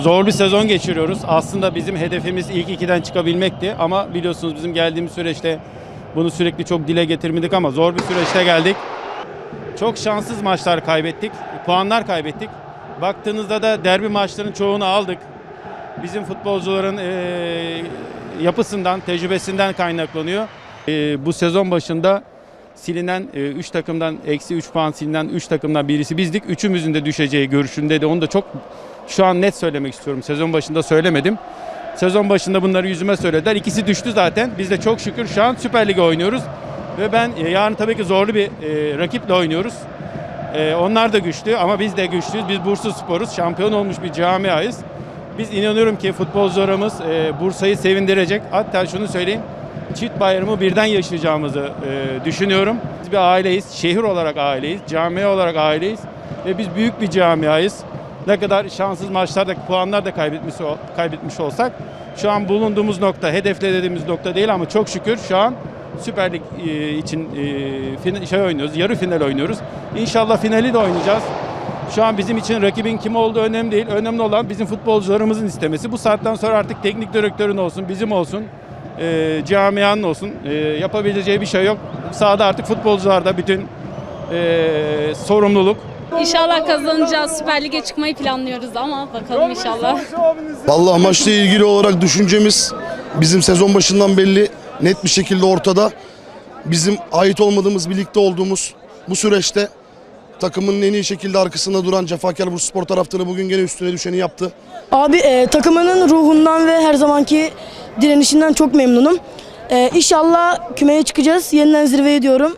zor bir sezon geçiriyoruz. Aslında bizim hedefimiz ilk ikiden çıkabilmekti ama biliyorsunuz bizim geldiğimiz süreçte bunu sürekli çok dile getirmedik ama zor bir süreçte geldik. Çok şanssız maçlar kaybettik, puanlar kaybettik. Baktığınızda da derbi maçların çoğunu aldık. Bizim futbolcuların eee, yapısından, tecrübesinden kaynaklanıyor. Eee, bu sezon başında silinen 3 takımdan eksi 3 puan silinen 3 takımdan birisi bizdik. Üçümüzün de düşeceği görüşünde de onu da çok şu an net söylemek istiyorum. Sezon başında söylemedim. Sezon başında bunları yüzüme söylediler. İkisi düştü zaten. Biz de çok şükür şu an Süper Lig'e oynuyoruz. Ve ben e, yarın tabii ki zorlu bir e, rakiple oynuyoruz. E, onlar da güçlü ama biz de güçlüyüz. Biz Bursa Spor'uz. Şampiyon olmuş bir camiayız. Biz inanıyorum ki futbolcularımız e, Bursa'yı sevindirecek. Hatta şunu söyleyeyim. Çift bayramı birden yaşayacağımızı e, düşünüyorum. Biz bir aileyiz. Şehir olarak aileyiz. Camia olarak aileyiz. Ve biz büyük bir camiayız. Ne kadar şanssız maçlarda puanlar da kaybetmiş, kaybetmiş olsak şu an bulunduğumuz nokta, hedeflediğimiz nokta değil ama çok şükür şu an Süper Lig e, için e, şey oynuyoruz, yarı final oynuyoruz. İnşallah finali de oynayacağız. Şu an bizim için rakibin kim olduğu önemli değil. Önemli olan bizim futbolcularımızın istemesi. Bu saatten sonra artık teknik direktörün olsun, bizim olsun, e, camianın olsun e, yapabileceği bir şey yok. Sahada artık futbolcularda bütün e, sorumluluk. İnşallah kazanacağız. Süper Lig'e çıkmayı planlıyoruz ama bakalım inşallah. Vallahi maçla ilgili olarak düşüncemiz bizim sezon başından belli net bir şekilde ortada. Bizim ait olmadığımız birlikte olduğumuz bu süreçte takımın en iyi şekilde arkasında duran Cefakar Bursaspor taraftarı bugün gene üstüne düşeni yaptı. Abi e, takımının ruhundan ve her zamanki direnişinden çok memnunum. E, inşallah kümeye çıkacağız. Yeniden zirveye diyorum.